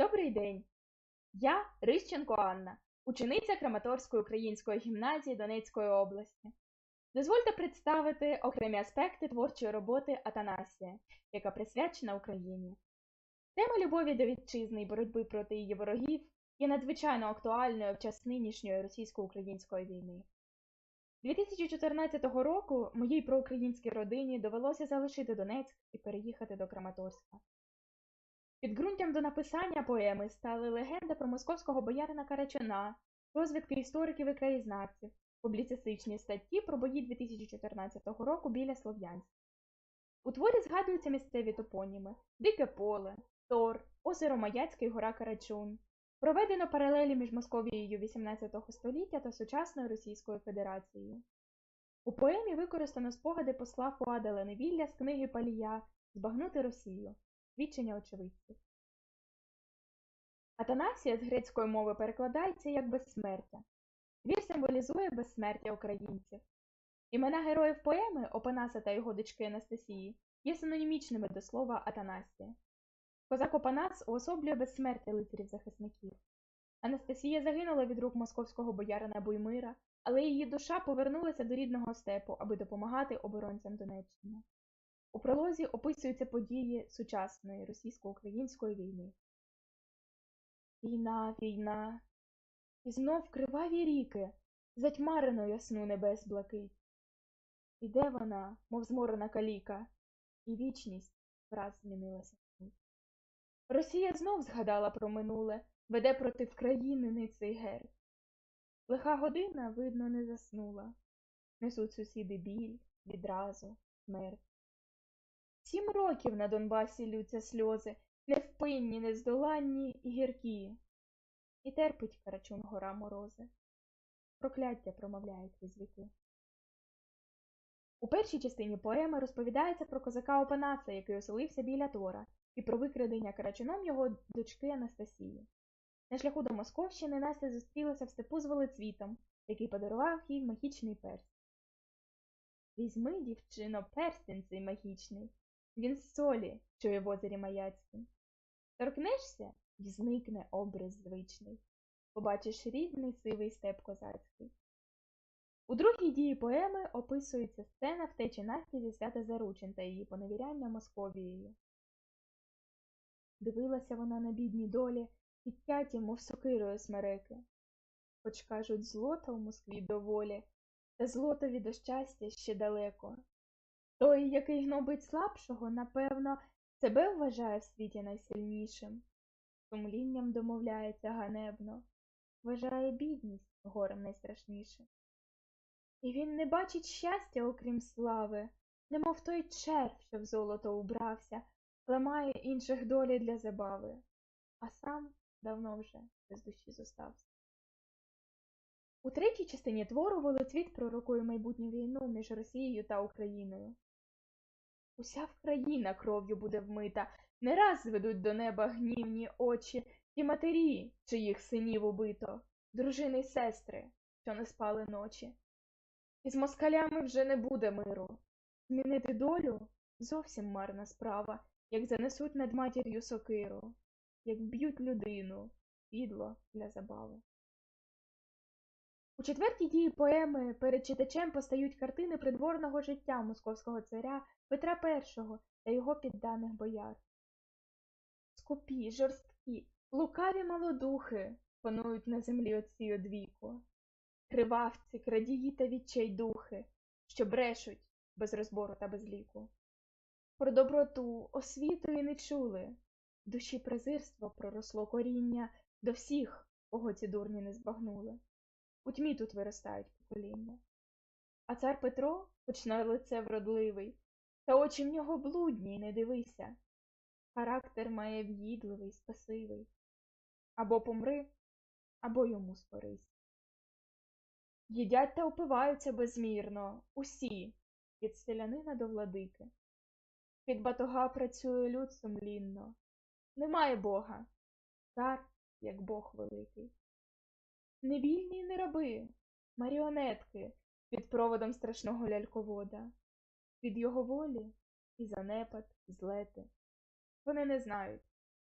Добрий день! Я Рищенко Анна, учениця Краматорської української гімназії Донецької області. Дозвольте представити окремі аспекти творчої роботи Атанасія, яка присвячена Україні. Тема любові до вітчизни і боротьби проти її ворогів є надзвичайно актуальною в час нинішньої російсько-української війни. 2014 року моїй проукраїнській родині довелося залишити Донецьк і переїхати до Краматорська. Підґрунтям до написання поеми стали легенда про московського боярина Карачуна, розвідки істориків і краєзнавців, публіцистичні статті про бої 2014 року біля Слов'янська. У творі згадуються місцеві топоніми Дике поле, Тор, озеро Маяцьке і гора Карачун. Проведено паралелі між Московією XVIII століття та сучасною Російською Федерацією. У поемі використано спогади посла Фуада Леневілля з книги Палія Збагнути Росію. Свідчення очевидців. Атанасія з грецької мови перекладається як безсмертя. Вір символізує безсмертя українців. Імена героїв поеми Опанаса та його дочки Анастасії є синонімічними до слова Атанасія. Козак Опанас уособлює безсмертя лицарів-захисників. Анастасія загинула від рук московського боярина Буймира, але її душа повернулася до рідного степу, аби допомагати оборонцям Донеччини. У пролозі описуються події сучасної російсько-української війни. Війна, війна, і знов криваві ріки, затьмарено ясну небес блакить. Іде вона, мов зморена каліка, і вічність враз змінилася. Росія знов згадала про минуле, веде проти країни ниций герб. Лиха година, видно, не заснула. Несуть сусіди біль, відразу, смерть. Сім років на Донбасі лються сльози, невпинні, нездоланні і гіркі. І терпить Карачун гора морози. Прокляття промовляє крізь. У першій частині поеми розповідається про козака Опанаса, який оселився біля Тора, і про викрадення Карачуном його дочки Анастасії. На шляху до Московщини Настя зустрілася в степу з велицвітом, який подарував їй магічний перст. Візьми, дівчино, перстень цей магічний, він з солі, є в озері Маяцьким. Торкнешся і зникне образ звичний. Побачиш рідний сивий степ козацький. У другій дії поеми описується сцена втечі Насті зі свята Заручин та її поневіряння Московією. Дивилася вона на бідні долі, відтяті, мов сокирою смереки. Хоч кажуть, злота в Москві доволі, та злотові до щастя ще далеко. Той, який гнобить слабшого, напевно, себе вважає в світі найсильнішим, сумлінням домовляється ганебно, вважає бідність горем найстрашнішим. І він не бачить щастя, окрім слави, немов той черв, що в золото убрався, ламає інших долі для забави, а сам давно вже без душі зостався. У третій частині твору Волоцвіт пророкує майбутню війну між Росією та Україною. Уся Вкраїна кров'ю буде вмита, не раз зведуть до неба гнівні очі і матері, чиїх синів убито, дружини й сестри, що не спали ночі. І з москалями вже не буде миру. Змінити долю зовсім марна справа, як занесуть над матір'ю сокиру, як б'ють людину, підло для забави. У четвертій дії поеми перед читачем постають картини придворного життя московського царя Петра І та його підданих бояр. Скупі, жорсткі, лукаві малодухи панують на землі оці одвіку, кривавці, крадії та відчайдухи, що брешуть без розбору та без ліку. Про доброту, освіту і не чули, душі презирство проросло коріння до всіх, кого ці дурні не збагнули. У тьмі тут виростають покоління. А цар Петро, хоч на лице вродливий, та очі в нього блудні, не дивися. Характер має в'їдливий, спасивий. Або помри, або йому спорись. Їдять та опиваються безмірно, усі, від селянина до владики. Під батога працює люд сумлінно. Немає Бога, цар, як Бог великий. Не вільні не раби, маріонетки під проводом страшного ляльковода, від його волі і занепад, і злети. Вони не знають,